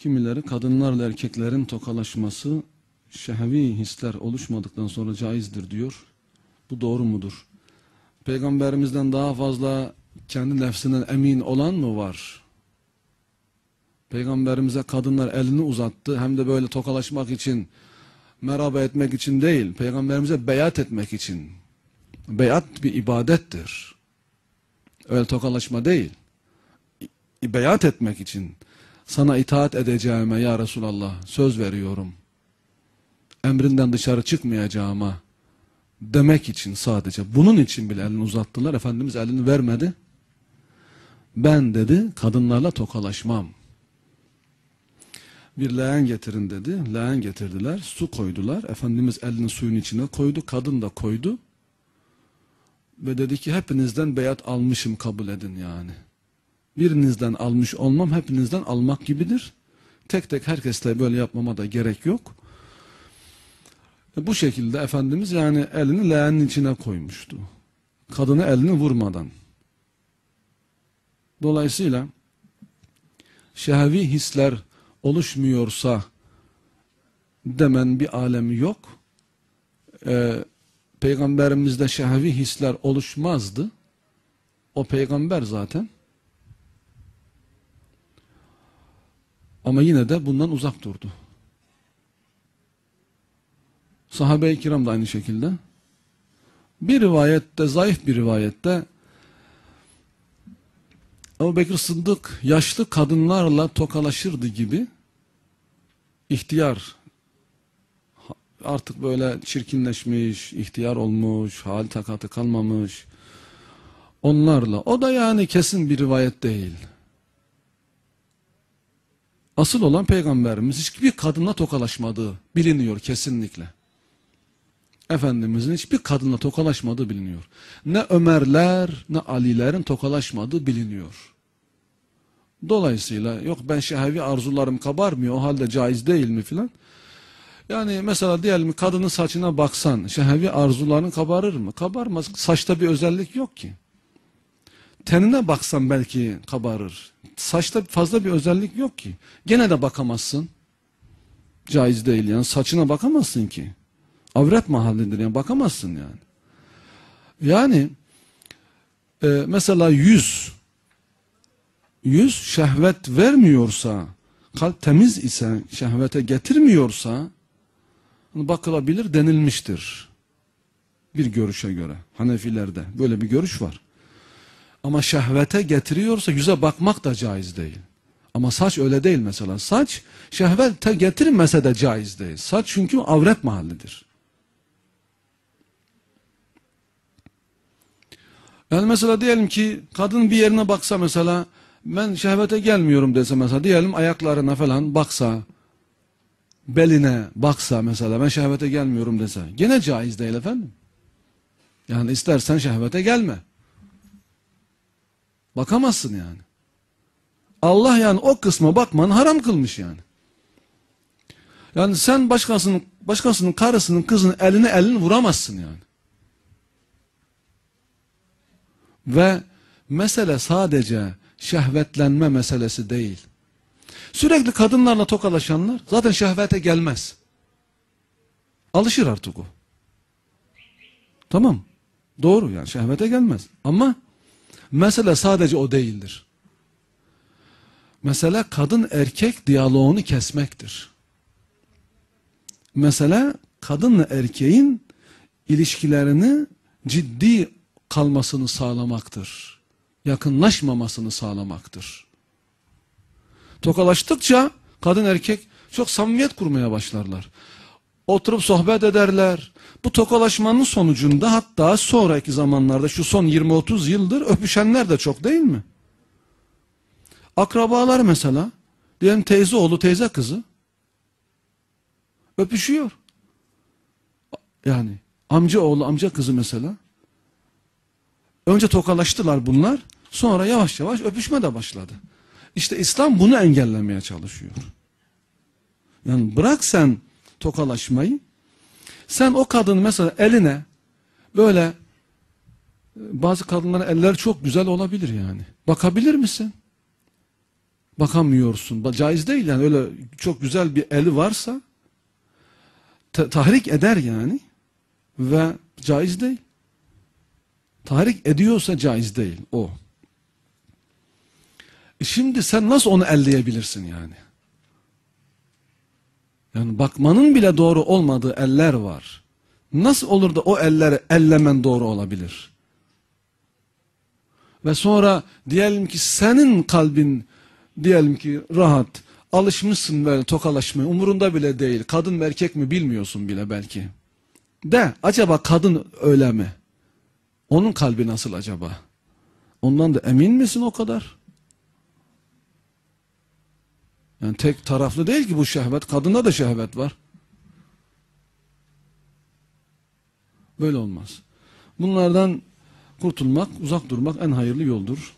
Kimileri kadınlarla erkeklerin tokalaşması şehvi hisler oluşmadıktan sonra caizdir diyor. Bu doğru mudur? Peygamberimizden daha fazla kendi nefsinden emin olan mı var? Peygamberimize kadınlar elini uzattı hem de böyle tokalaşmak için, merhaba etmek için değil, peygamberimize beyat etmek için. Beyat bir ibadettir. Öyle tokalaşma değil. Beyat etmek için. Sana itaat edeceğime ya Resulallah söz veriyorum. Emrinden dışarı çıkmayacağıma demek için sadece. Bunun için bile elini uzattılar. Efendimiz elini vermedi. Ben dedi kadınlarla tokalaşmam. Bir leğen getirin dedi. Leğen getirdiler. Su koydular. Efendimiz elini suyun içine koydu. Kadın da koydu. Ve dedi ki hepinizden beyat almışım kabul edin yani. Birinizden almış olmam hepinizden almak gibidir. Tek tek herkesle böyle yapmama da gerek yok. E bu şekilde Efendimiz yani elini leğenin içine koymuştu. Kadını elini vurmadan. Dolayısıyla şehvi hisler oluşmuyorsa demen bir alemi yok. Ee, peygamberimizde şehvi hisler oluşmazdı. O peygamber zaten. Ama yine de bundan uzak durdu. Sahabe-i kiram da aynı şekilde. Bir rivayette, zayıf bir rivayette Ebu Bekir Sıddık yaşlı kadınlarla tokalaşırdı gibi ihtiyar artık böyle çirkinleşmiş, ihtiyar olmuş, hal takatı kalmamış onlarla. O da yani kesin bir rivayet değil. Asıl olan peygamberimiz hiçbir kadınla tokalaşmadığı biliniyor kesinlikle. Efendimizin hiçbir kadınla tokalaşmadığı biliniyor. Ne Ömerler ne Alilerin tokalaşmadığı biliniyor. Dolayısıyla yok ben şehvi arzularım kabarmıyor o halde caiz değil mi filan. Yani mesela diyelim kadının saçına baksan şehvi arzuların kabarır mı? Kabarmaz. Saçta bir özellik yok ki. Tenine baksan belki kabarır. Saçta fazla bir özellik yok ki. Gene de bakamazsın. Caiz değil yani saçına bakamazsın ki. Avret mahallidir yani bakamazsın yani. Yani e, mesela yüz yüz şehvet vermiyorsa kalp temiz ise şehvete getirmiyorsa bakılabilir denilmiştir. Bir görüşe göre Hanefilerde böyle bir görüş var. Ama şehvete getiriyorsa yüze bakmak da caiz değil. Ama saç öyle değil mesela. Saç şehvete getirmese de caiz değil. Saç çünkü avret mahallidir. Yani mesela diyelim ki kadın bir yerine baksa mesela ben şehvete gelmiyorum dese mesela diyelim ayaklarına falan baksa beline baksa mesela ben şehvete gelmiyorum dese gene caiz değil efendim. Yani istersen şehvete gelme. Bakamazsın yani. Allah yani o kısma bakmanı haram kılmış yani. Yani sen başkasının başkasının karısının kızının eline elini vuramazsın yani. Ve mesele sadece şehvetlenme meselesi değil. Sürekli kadınlarla tokalaşanlar zaten şehvete gelmez. Alışır artık o. Tamam. Doğru yani şehvete gelmez. Ama mesele sadece o değildir. Mesele kadın erkek diyaloğunu kesmektir. Mesele kadınla erkeğin ilişkilerini ciddi kalmasını sağlamaktır. Yakınlaşmamasını sağlamaktır. Tokalaştıkça kadın erkek çok samimiyet kurmaya başlarlar. Oturup sohbet ederler. Bu tokalaşmanın sonucunda hatta sonraki zamanlarda şu son 20-30 yıldır öpüşenler de çok değil mi? Akrabalar mesela diyelim teyze oğlu teyze kızı öpüşüyor. Yani amca oğlu amca kızı mesela Önce tokalaştılar bunlar. Sonra yavaş yavaş öpüşme de başladı. İşte İslam bunu engellemeye çalışıyor. Yani bırak sen tokalaşmayı. Sen o kadın mesela eline böyle bazı kadınların eller çok güzel olabilir yani. Bakabilir misin? bakamıyorsun. Ba- Caiz değil yani öyle çok güzel bir eli varsa tahrik eder yani ve caiz değil. Tahrik ediyorsa caiz değil o. E Şimdi sen nasıl onu elleyebilirsin yani? Yani bakmanın bile doğru olmadığı eller var. Nasıl olur da o elleri ellemen doğru olabilir? Ve sonra diyelim ki senin kalbin diyelim ki rahat, alışmışsın böyle tokalaşmaya, umurunda bile değil. Kadın mı erkek mi bilmiyorsun bile belki. De acaba kadın öyle mi? Onun kalbi nasıl acaba? Ondan da emin misin o kadar? Yani tek taraflı değil ki bu şehvet. Kadında da şehvet var. Böyle olmaz. Bunlardan kurtulmak, uzak durmak en hayırlı yoldur.